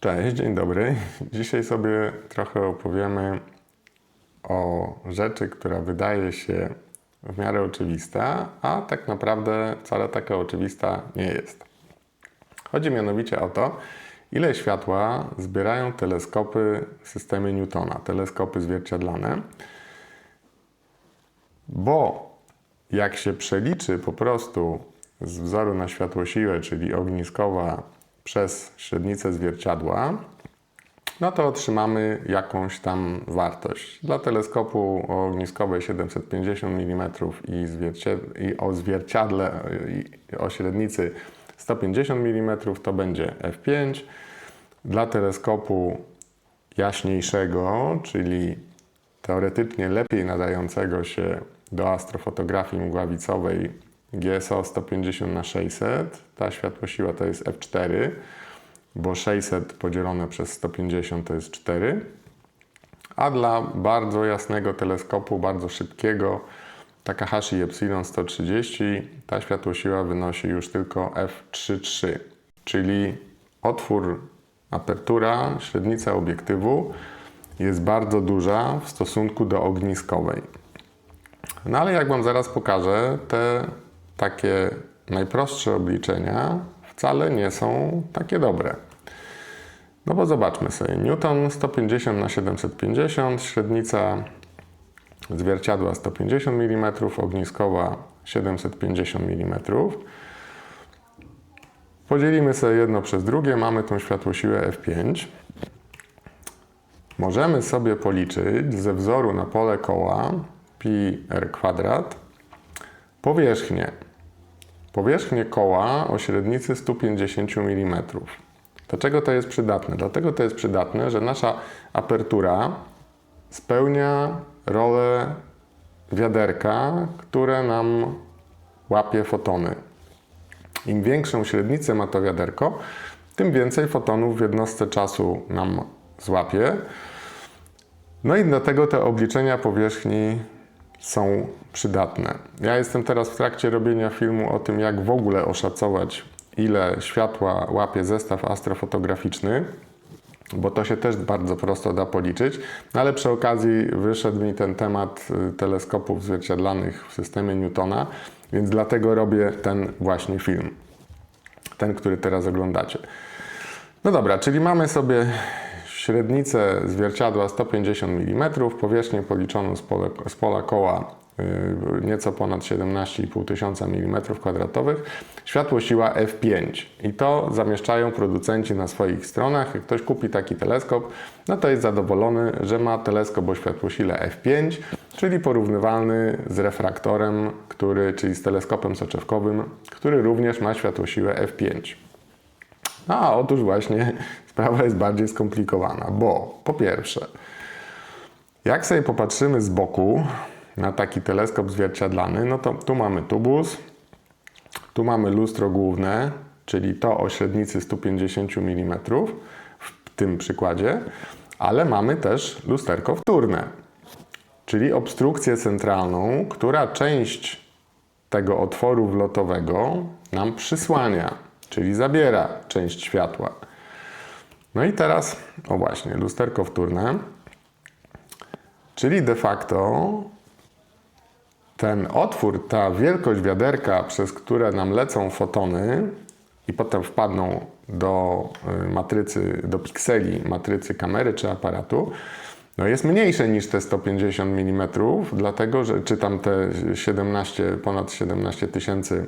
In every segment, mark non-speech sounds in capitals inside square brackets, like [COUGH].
Cześć, dzień dobry. Dzisiaj sobie trochę opowiemy o rzeczy, która wydaje się w miarę oczywista, a tak naprawdę wcale taka oczywista nie jest. Chodzi mianowicie o to, ile światła zbierają teleskopy w systemie Newtona, teleskopy zwierciadlane, bo jak się przeliczy po prostu z wzoru na światłosiłę, czyli ogniskowa przez średnicę zwierciadła, no to otrzymamy jakąś tam wartość. Dla teleskopu o ogniskowej 750 mm i, i o zwierciadle i o średnicy 150 mm to będzie f5. Dla teleskopu jaśniejszego, czyli teoretycznie lepiej nadającego się do astrofotografii mgławicowej GSO 150 na 600 ta światłosiła to jest f4, bo 600 podzielone przez 150 to jest 4. A dla bardzo jasnego teleskopu, bardzo szybkiego, Takahashi Epsilon 130, ta światłosiła wynosi już tylko f3,3, czyli otwór, apertura, średnica obiektywu jest bardzo duża w stosunku do ogniskowej. No ale jak Wam zaraz pokażę, te takie najprostsze obliczenia wcale nie są takie dobre. No bo zobaczmy sobie. Newton 150 na 750, średnica zwierciadła 150 mm, ogniskowa 750 mm. Podzielimy sobie jedno przez drugie, mamy tą światłosiłę F5. Możemy sobie policzyć ze wzoru na pole koła pi r kwadrat powierzchnię powierzchnię koła o średnicy 150 mm. Dlaczego to jest przydatne? Dlatego to jest przydatne, że nasza apertura spełnia rolę wiaderka, które nam łapie fotony. Im większą średnicę ma to wiaderko, tym więcej fotonów w jednostce czasu nam złapie. No i dlatego te obliczenia powierzchni są przydatne. Ja jestem teraz w trakcie robienia filmu o tym, jak w ogóle oszacować, ile światła łapie zestaw astrofotograficzny, bo to się też bardzo prosto da policzyć, no ale przy okazji wyszedł mi ten temat y, teleskopów zwierciadlanych w systemie Newtona, więc dlatego robię ten właśnie film. Ten, który teraz oglądacie. No dobra, czyli mamy sobie średnicę zwierciadła 150 mm, powierzchnię policzoną z, z pola koła yy, nieco ponad 17,5 tysiąca mm kwadratowych, światło siła f5 i to zamieszczają producenci na swoich stronach. Jak ktoś kupi taki teleskop, no to jest zadowolony, że ma teleskop o światłosile f5, czyli porównywalny z refraktorem, który, czyli z teleskopem soczewkowym, który również ma światłosiłę f5. A otóż właśnie [LAUGHS] sprawa jest bardziej skomplikowana, bo po pierwsze, jak sobie popatrzymy z boku na taki teleskop zwierciadlany, no to tu mamy tubus, tu mamy lustro główne, czyli to o średnicy 150 mm w tym przykładzie, ale mamy też lusterko wtórne, czyli obstrukcję centralną, która część tego otworu wlotowego nam przysłania, czyli zabiera część światła. No i teraz, o właśnie, lusterko wtórne, czyli de facto ten otwór, ta wielkość wiaderka, przez które nam lecą fotony i potem wpadną do y, matrycy, do pikseli matrycy kamery czy aparatu, no jest mniejsze niż te 150 mm, dlatego że czytam te 17, ponad 17 tysięcy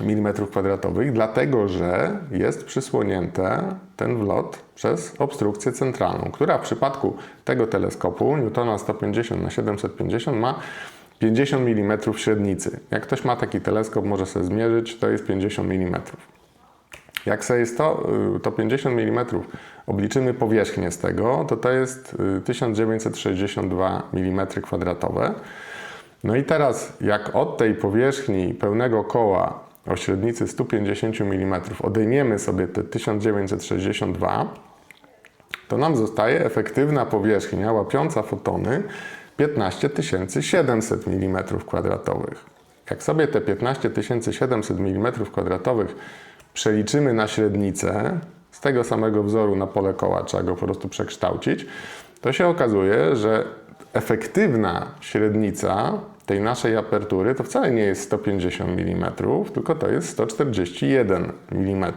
mm kwadratowych, dlatego że jest przysłonięte ten wlot przez obstrukcję centralną, która w przypadku tego teleskopu Newtona 150 na 750 ma 50 mm średnicy. Jak ktoś ma taki teleskop, może sobie zmierzyć, to jest 50 mm. Jak sobie jest to, y, to 50 mm obliczymy powierzchnię z tego, to to jest 1962 mm kwadratowe. No i teraz, jak od tej powierzchni pełnego koła o średnicy 150 mm odejmiemy sobie te 1962, to nam zostaje efektywna powierzchnia łapiąca fotony 15 700 mm kwadratowych. Jak sobie te 15 700 mm kwadratowych przeliczymy na średnicę z tego samego wzoru na pole koła, trzeba go po prostu przekształcić, to się okazuje, że efektywna średnica tej naszej apertury to wcale nie jest 150 mm, tylko to jest 141 mm.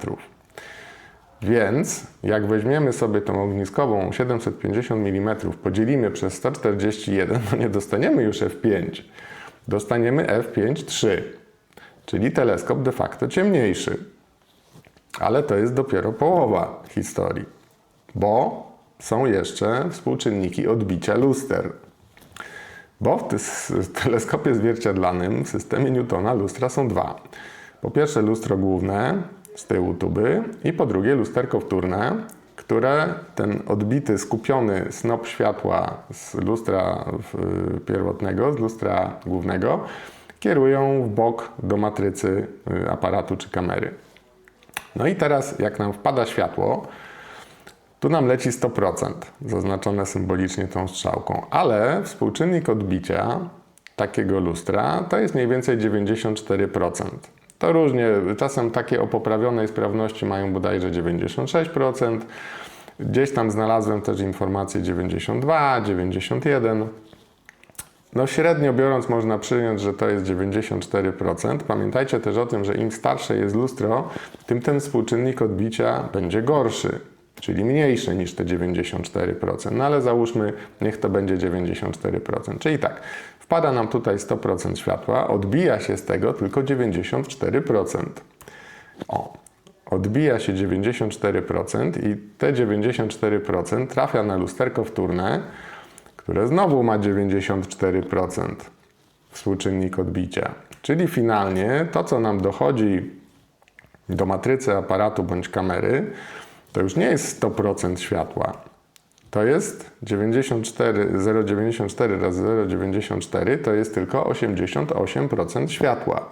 Więc jak weźmiemy sobie tą ogniskową 750 mm, podzielimy przez 141, to nie dostaniemy już f5. Dostaniemy f5.3, czyli teleskop de facto ciemniejszy. Ale to jest dopiero połowa historii, bo są jeszcze współczynniki odbicia luster. Bo w teleskopie zwierciadlanym w systemie Newtona lustra są dwa. Po pierwsze lustro główne z tyłu tuby i po drugie lusterko wtórne, które ten odbity, skupiony snop światła z lustra pierwotnego, z lustra głównego, kierują w bok do matrycy y, aparatu czy kamery. No i teraz jak nam wpada światło, tu nam leci 100%, zaznaczone symbolicznie tą strzałką, ale współczynnik odbicia takiego lustra to jest mniej więcej 94%. To różnie, czasem takie o poprawionej sprawności mają bodajże 96%. Gdzieś tam znalazłem też informacje 92, 91. No średnio biorąc można przyjąć, że to jest 94%. Pamiętajcie też o tym, że im starsze jest lustro, tym ten współczynnik odbicia będzie gorszy, czyli mniejszy niż te 94%. No ale załóżmy, niech to będzie 94%. Czyli tak, wpada nam tutaj 100% światła, odbija się z tego tylko 94%. O, odbija się 94% i te 94% trafia na lusterko wtórne, które znowu ma 94% współczynnik odbicia. Czyli finalnie to, co nam dochodzi do matrycy aparatu bądź kamery, to już nie jest 100% światła. To jest 94, 0,94 razy 0,94 to jest tylko 88% światła.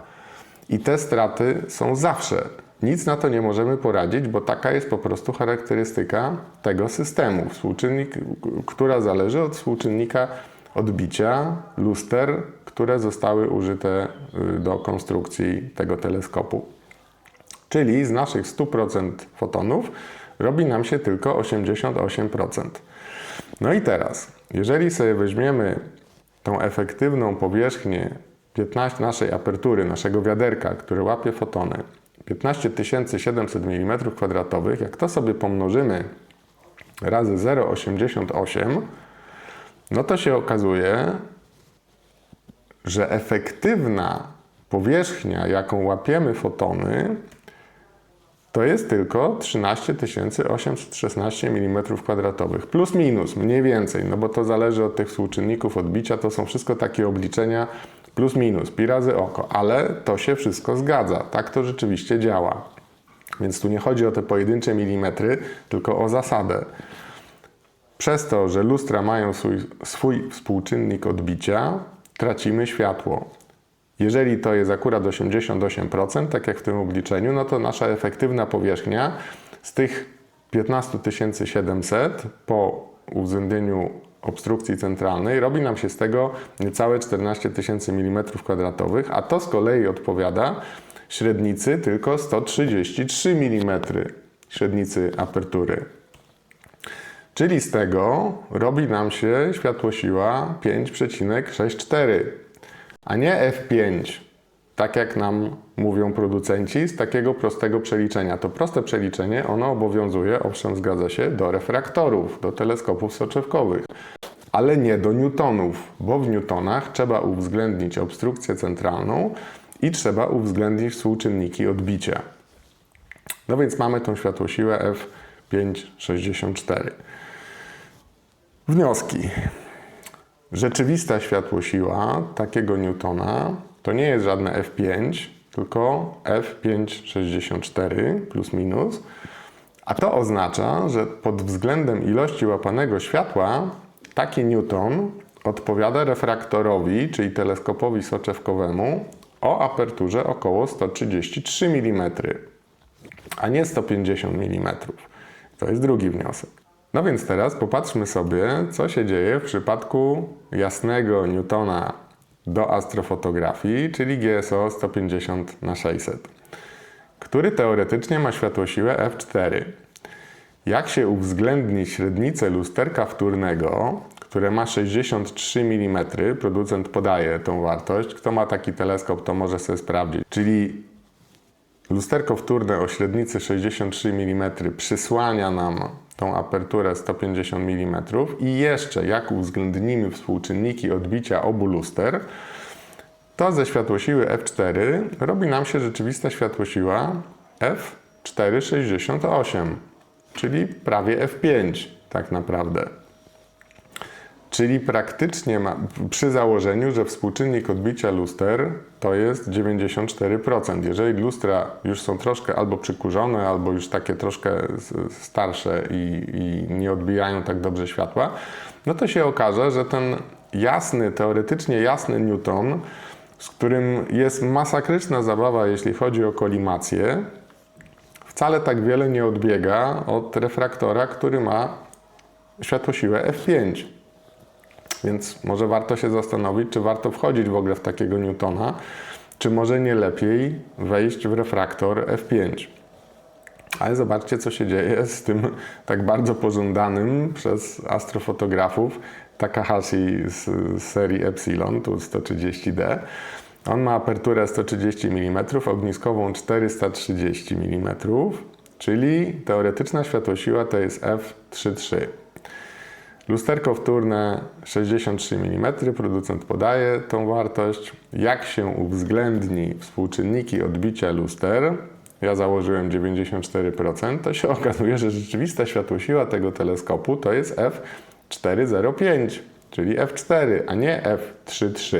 I te straty są zawsze. Nic na to nie możemy poradzić, bo taka jest po prostu charakterystyka tego systemu, współczynnik, która zależy od współczynnika odbicia luster, które zostały użyte y, do konstrukcji tego teleskopu. Czyli z naszych 100% fotonów robi nam się tylko 88%. No i teraz, jeżeli sobie weźmiemy tą efektywną powierzchnię 15 naszej apertury, naszego wiaderka, które łapie fotony, 15 700 mm2, jak to sobie pomnożymy razy 0,88, no to się okazuje, że efektywna powierzchnia, jaką łapiemy fotony, to jest tylko 13 816 mm2, plus minus, mniej więcej, no bo to zależy od tych współczynników odbicia, to są wszystko takie obliczenia plus minus, pi razy oko, ale to się wszystko zgadza, tak to rzeczywiście działa. Więc tu nie chodzi o te pojedyncze milimetry, tylko o zasadę. Przez to, że lustra mają swój, swój współczynnik odbicia, tracimy światło. Jeżeli to jest akurat 88%, tak jak w tym obliczeniu, no to nasza efektywna powierzchnia z tych 15 700 po uwzględnieniu obstrukcji centralnej robi nam się z tego niecałe 14 tysięcy mm2, a to z kolei odpowiada średnicy tylko 133 mm średnicy apertury. Czyli z tego robi nam się światłosiła 5,64, a nie F5, tak jak nam mówią producenci, z takiego prostego przeliczenia. To proste przeliczenie, ono obowiązuje, owszem, zgadza się, do refraktorów, do teleskopów soczewkowych, ale nie do newtonów, bo w newtonach trzeba uwzględnić obstrukcję centralną i trzeba uwzględnić współczynniki odbicia. No więc mamy tą światłosiłę F564. Wnioski. Rzeczywista światłosiła takiego Newtona to nie jest żadne F5, tylko F564 plus minus. A to oznacza, że pod względem ilości łapanego światła taki Newton odpowiada refraktorowi, czyli teleskopowi soczewkowemu, o aperturze około 133 mm, a nie 150 mm. To jest drugi wniosek. No więc teraz popatrzmy sobie, co się dzieje w przypadku jasnego Newtona do astrofotografii, czyli GSO 150 na 600, który teoretycznie ma światłosiłę f4. Jak się uwzględni średnicę lusterka wtórnego, które ma 63 mm, producent podaje tą wartość. Kto ma taki teleskop, to może sobie sprawdzić. Czyli lusterko wtórne o średnicy 63 mm przysłania nam tą aperturę 150 mm i jeszcze jak uwzględnimy współczynniki odbicia obu luster, to ze światłosiły f4 robi nam się rzeczywista światłosiła f468, czyli prawie f5 tak naprawdę. Czyli praktycznie ma, przy założeniu, że współczynnik odbicia luster to jest 94%. Jeżeli lustra już są troszkę albo przykurzone, albo już takie troszkę starsze i, i nie odbijają tak dobrze światła, no to się okaże, że ten jasny, teoretycznie jasny Newton, z którym jest masakryczna zabawa, jeśli chodzi o kolimację, wcale tak wiele nie odbiega od refraktora, który ma światłosiłę f5. Więc może warto się zastanowić, czy warto wchodzić w ogóle w takiego Newtona, czy może nie lepiej wejść w refraktor f5. Ale zobaczcie, co się dzieje z tym tak bardzo pożądanym przez astrofotografów Takahashi z, serii Epsilon, tu 130D. On ma aperturę 130 mm, ogniskową 430 mm, czyli teoretyczna światłosiła to jest f3,3. Lusterko wtórne 63 mm, producent podaje tą wartość. Jak się uwzględni współczynniki odbicia luster, ja założyłem 94%, to się [LAUGHS] okazuje, że rzeczywista światłosiła tego teleskopu to jest f405, czyli f4, a nie f33.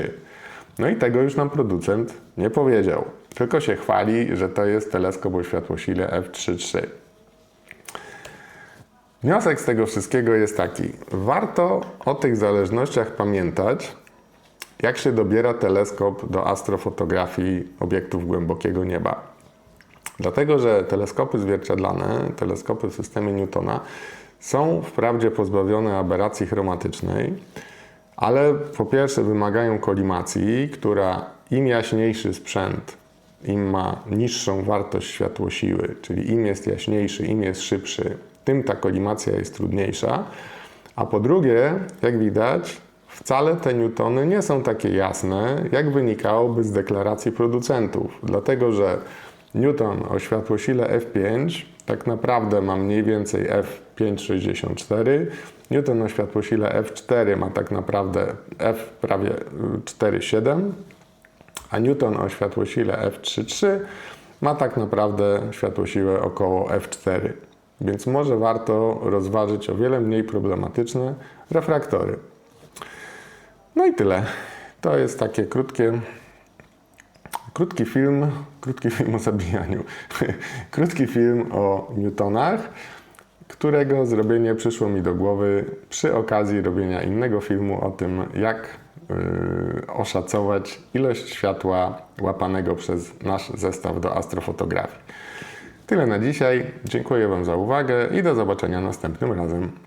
No i tego już nam producent nie powiedział, tylko się chwali, że to jest teleskop o światłosile f33. Wniosek z tego wszystkiego jest taki. Warto o tych zależnościach pamiętać, jak się dobiera teleskop do astrofotografii obiektów głębokiego nieba. Dlatego, że teleskopy zwierciadlane, teleskopy w systemie Newtona są wprawdzie pozbawione aberracji chromatycznej, ale po pierwsze wymagają kolimacji, która im jaśniejszy sprzęt, im ma niższą wartość światłosiły, czyli im jest jaśniejszy, im jest szybszy, tym ta kolimacja jest trudniejsza. A po drugie, jak widać, wcale te newtony nie są takie jasne, jak wynikałoby z deklaracji producentów. Dlatego, że Newton o światłosile F5 tak naprawdę ma mniej więcej F5,64. Newton o światłosile F4 ma tak naprawdę F prawie y, 4,7 a Newton o światłosile F3,3 ma tak naprawdę światłosiłę około F4. Więc może warto rozważyć o wiele mniej problematyczne refraktory. No i tyle. To jest takie krótkie, krótki film, krótki film o zabijaniu. [LAUGHS] krótki film o Newtonach, którego zrobienie przyszło mi do głowy przy okazji robienia innego filmu o tym, jak yy, oszacować ilość światła łapanego przez nasz zestaw do astrofotografii. Tyle na dzisiaj. Dziękuję Wam za uwagę i do zobaczenia następnym razem.